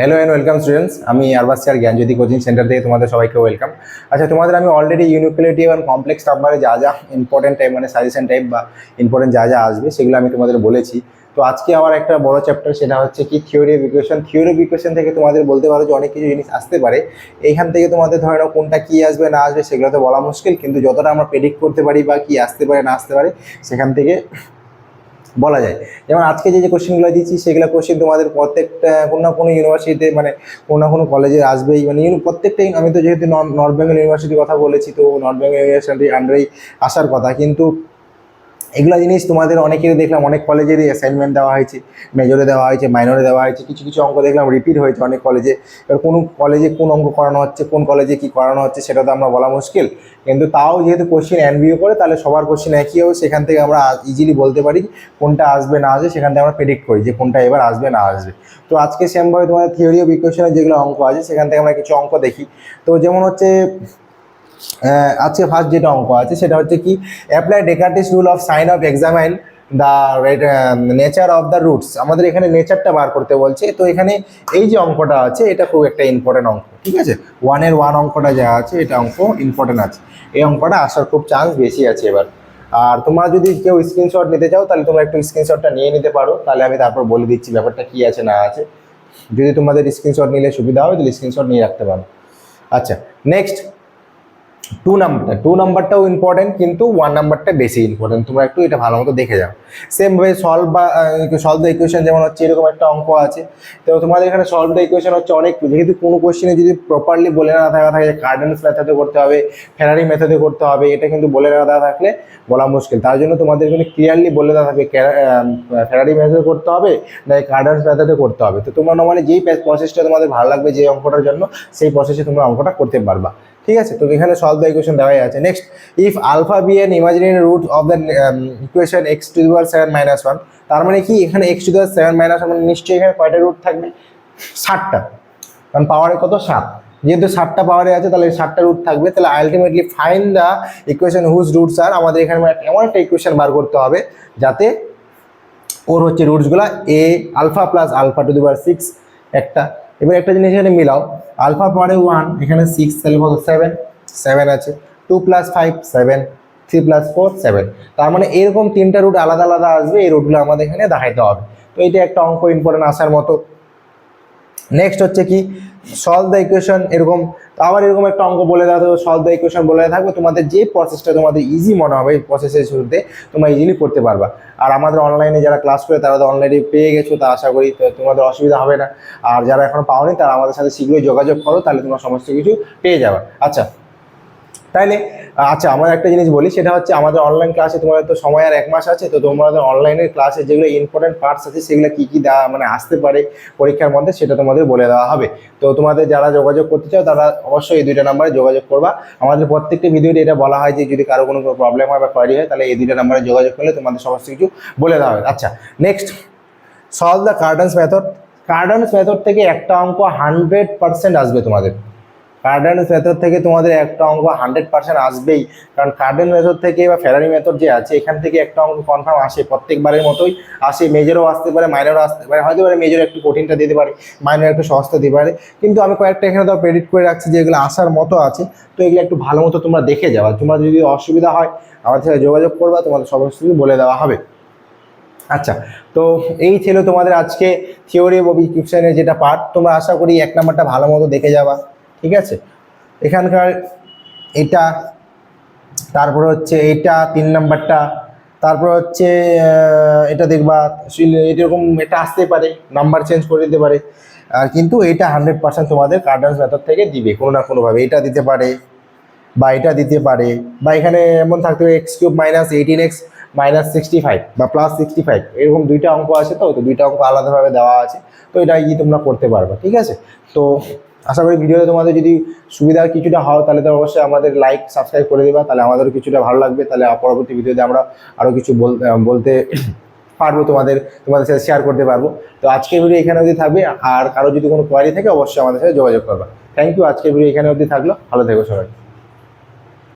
Hello and welcome students আমি আরবাসিয়ার জ্ঞানজ্যোতি coaching centre থেকে তোমাদের সবাইকে ওয়েলকাম আচ্ছা তোমাদের আমি অলরেডি ইউনিকুলিটি এবং কমপ্লেক্স নাম্বারে যা যা ইম্পর্টেন্ট টাইপ মানে সাজেশন টাইপ বা ইম্পর্টেন্ট যা যা আসবে, সেগুলো আমি তোমাদের বলেছি। তো আজকে আমার একটা বড় চ্যাপ্টার সেটা হচ্ছে কি theory of equation theory of equation থেকে তোমাদের বলতে পারো যে অনেক কিছু জিনিস আসতে পারে। এইখান থেকে তোমাদের ধরে নাও কোনটা কি আসবে, না আসবে, সেগুলো তো বলা মুশকিল। কিন্তু যতটা আমরা প্রেডিক্ট করতে পারি বা কি আসতে পারে, না আসতে পারে, সেখান থেকে বলা যায়। যেমন আজকে যে যে কোশ্চেনগুলো দিচ্ছি, সেগুলো কোশ্চেন তোমাদের প্রত্যেকটা কোনো না কোনো ইউনিভার্সিটিতে মানে কোনো না কোনো কলেজে আসবেই। মানে প্রত্যেকটাই আমি তো যেহেতু নর্থ বেঙ্গল ইউনিভার্সিটির কথা বলেছি, তো নর্থ বেঙ্গল ইউনিভার্সিটির আন্ডারেই আসার কথা। কিন্তু এগুলো জিনিস তোমাদের অনেকেরই দেখলাম, অনেক কলেজেরই অ্যাসাইনমেন্ট দেওয়া হয়েছে মেজরে দেওয়া হয়েছে মাইনরে দেওয়া হয়েছে, কিছু কিছু অঙ্ক দেখলাম রিপিট হয়েছে অনেক কলেজে এবার কোন কলেজে কোন অঙ্ক করানো হচ্ছে, কোন কলেজে কি করানো হচ্ছে, সেটা তো আমরা বলা মুশকিল। কিন্তু তাও যেহেতু কোশ্চেন এনবিও করে, তাহলে সবার কোশ্চেন একই হবে, সেখান থেকে আমরা ইজিলি বলতে পারি কোনটা আসবে, না আসবে, সেখান থেকে আমরা প্রেডিক্ট করি যে কোনটা এবার আসবে, না আসবে। তো আজকে সেমভাবে তোমাদের থিওরি অফ ইকুয়েশনের যেগুলো অঙ্ক আছে, সেখান থেকে আমরা কিছু অঙ্ক দেখি। তো যেমন হচ্ছে আজকে ফার্স্ট যেটা অঙ্ক আছে, সেটা হচ্ছে কি apply Descartes rule of sign of examine the nature of the roots আমাদের এখানে নেচারটা বার করতে বলছে, তো এখানে এই যে অঙ্কটা আছে, এটা খুব একটা ইম্পর্টেন্ট অঙ্ক, ঠিক আছে? ওয়ানের ওয়ান অঙ্কটা যা আছে, এটা অঙ্ক ইম্পর্টেন্ট আছে। এই অঙ্কটা আসার খুব চান্স বেশি আছে এবার। আর তোমরা যদি কেউ স্ক্রিনশট নিতে চাও, তাহলে তোমরা একটু স্ক্রিনশটটা নিয়ে নিতে পারো, তাহলে আমি তারপর বলে দিচ্ছি ব্যাপারটা কী আছে, না আছে। যদি তোমাদের স্ক্রিনশট নিলে সুবিধা হবে, তাহলে স্ক্রিনশট নিয়ে রাখতে পারো। আচ্ছা নেক্সট টু নাম্বারটা টু নাম্বারটাও ইম্পর্টেন্ট কিন্তু ওয়ান নাম্বারটা বেশি ইম্পর্টেন্ট তোমরা একটু এটা ভালো মতো দেখে যাও। সেম ভাবে সলভ বা সলভ দ্য ইকুয়েশন যেমন হচ্ছে এরকম একটা অঙ্ক আছে। তো তোমাদের এখানে সলভ দ্য ইকুয়েশন হচ্ছে অনেক যেহেতু কোনো কোশ্চেনে যদি প্রপারলি বলে না থাকা থাকে যে কার্ডেন্স মেথডে করতে হবে ফেরারি মেথডে করতে হবে, এটা কিন্তু বলে না দেওয়া থাকলে বলা মুশকিল। তার জন্য তোমাদের কিন্তু ক্লিয়ারলি বলে দেওয়া থাকবে ফেরারি মেথডে করতে হবে, না কার্ডেন্স মেথডে করতে হবে। তো তোমরা নর্মালি যেই প্রসেসটা তোমাদের ভালো লাগবে, যে অঙ্কটার জন্য, সেই প্রসেসে তোমরা অঙ্কটা করতে পারবা। ঠিক আছে? তো এখানে সলভ দ্য ইকুয়েশন দেওয়াই আছে। Next if alpha be an imaginary root of the equation x to the power seven minus one তার মানে কি? এখানে x to the power seven minus one মানে নিশ্চয়ই এখানে কয়টা রুট থাকবে? ষাটটা কারণ পাওয়ারে কত? সাত। যেহেতু সাতটা পাওয়ারে আছে, তাহলে সাতটা রুট থাকবে। তাহলে ultimately find the equation whose roots আর আমাদের এখানে এমন একটা ইকুয়েশন বার করতে হবে, যাতে ওর হচ্ছে রুটসগুলো এ alpha plus alpha to the power six একটা। এবার একটা জিনিস এখানে মিলাও। আলফা পাওয়ারে ওয়ান এখানে সিক্স তাহলে কত? সেভেন সেভেন আছে। Two plus five seven three plus four seven তার মানে এরকম তিনটা রুট আলাদা আলাদা আসবে, এই রুটগুলো আমাদের এখানে দেখাইতে হবে। তো এটা একটা অঙ্ক ইম্পর্টেন্ট আসার মতো। নেক্সট হচ্ছে কি? সলভ দ্য ইকুয়েশন এরকম আবার এরকম একটা অঙ্ক বলে দেওয়া থাকবে সলভ দ্য ইকুয়েশন বলে থাকবে তোমাদের যে প্রসেসটা তোমাদের ইজি মনে হবে, এই প্রসেসের শুরুতে তোমরা ইজিলি করতে পারবা। আর আমাদের অনলাইনে যারা ক্লাস করে, তারা তো অনলাইনে পেয়ে গেছো, তা আশা করি তোমাদের অসুবিধা হবে না। আর যারা এখন পাওনি, তারা আমাদের সাথে শীঘ্রই যোগাযোগ করো, তাহলে তোমরা সমস্ত কিছু পেয়ে যাবে। আচ্ছা তাইলে আচ্ছা আমার একটা জিনিস বলি, সেটা হচ্ছে আমাদের অনলাইন ক্লাসে তোমাদের তো সময় আর এক মাস আছে, তো তোমাদের অনলাইনের ক্লাসে যেগুলো ইম্পর্টেন্ট পার্টস আছে, সেগুলো কী কী দেওয়া মানে আসতে পারে পরীক্ষার মধ্যে, সেটা তোমাদের বলে দেওয়া হবে। তো তোমাদের যারা যোগাযোগ করতে চাও, তারা অবশ্যই এই দুইটা নাম্বারে যোগাযোগ করবা। আমাদের প্রত্যেকটি ভিডিওতে এটা বলা হয় যে, যদি কারও কোনো প্রবলেম হয় বা কোয়ারি হয়, তাহলে এই দুইটা নাম্বারে যোগাযোগ করলে তোমাদের সমস্ত কিছু বলে দেওয়া হবে। আচ্ছা next solve the Cardan's method Cardan's method থেকে একটা অঙ্ক হান্ড্রেড পার্সেন্ট আসবে তোমাদের। কার্ডেন্স মেথড থেকে তোমাদের একটা অঙ্ক হান্ড্রেড পার্সেন্ট আসবেই। কারণ কার্ডেন্স মেথড থেকে বা ফেরারি মেথড যে আছে, এখান থেকে একটা অঙ্ক কনফার্ম আসে প্রত্যেকবারের মতোই। আসে মেজরও আসতে পারে মাইনরও আসতে পারে, হয়তো পারে মেজর একটু কঠিনটা দিতে পারে মাইনর একটু সস্তা দিতে পারে। কিন্তু আমি কয়েকটা এখানে তো প্রেডিক্ট করে রাখছি যে এগুলো আসার মতো আছে। তো এগুলো একটু ভালো মতো তোমরা দেখে যাবা তোমরা যদি অসুবিধা হয় আমার সাথে যোগাযোগ করবা, তোমাদের সমস্ত কিছু বলে দেওয়া হবে। আচ্ছা তো এই ছিল তোমাদের আজকে থিওরি অফ ইকুয়েশনের যেটা পার্ট তোমরা আশা করি এক নাম্বারটা ভালো মতো দেখে যাবা। ঠিক আছে? এখানকার এটা, তারপর হচ্ছে এটা তিন নাম্বারটা, তারপর হচ্ছে এটা দেখবা এরকম এটা আসতে পারে, নাম্বার চেঞ্জ করে দিতে পারে। আর কিন্তু এটা হান্ড্রেড পার্সেন্ট তোমাদের কার্ডান্স মেথড থেকে দিবে, কোনো না কোনোভাবে। এটা দিতে পারে বা এটা দিতে পারে বা এখানে এমন থাকতে পারে x cube minus eighteen x minus sixty five বা প্লাস সিক্সটি ফাইভ এরকম দুইটা অঙ্ক আছে তো দুইটা অঙ্ক আলাদাভাবে দেওয়া আছে। তো এটা কি তোমরা করতে পারবে, ঠিক আছে? তো আশা করি ভিডিওতে তোমাদের যদি সুবিধা কিছুটা হয়, তাহলে তো অবশ্যই আমাদের লাইক সাবস্ক্রাইব করে দেবা। তাহলে আমাদেরও কিছুটা ভালো লাগবে। তাহলে পরবর্তী ভিডিওতে আমরা আরও কিছু বল- বলতে পারব তোমাদের তোমাদের সাথে শেয়ার করতে পারব। তো আজকের ভিডিও এখানে অবধি থাকবে। আর কারও যদি কোনো কোয়ারি থাকে, অবশ্যই আমাদের সাথে যোগাযোগ করবা। থ্যাংক ইউ আজকের ভিডিও এখানে অবধি থাকল। ভালো থেকো সবাই।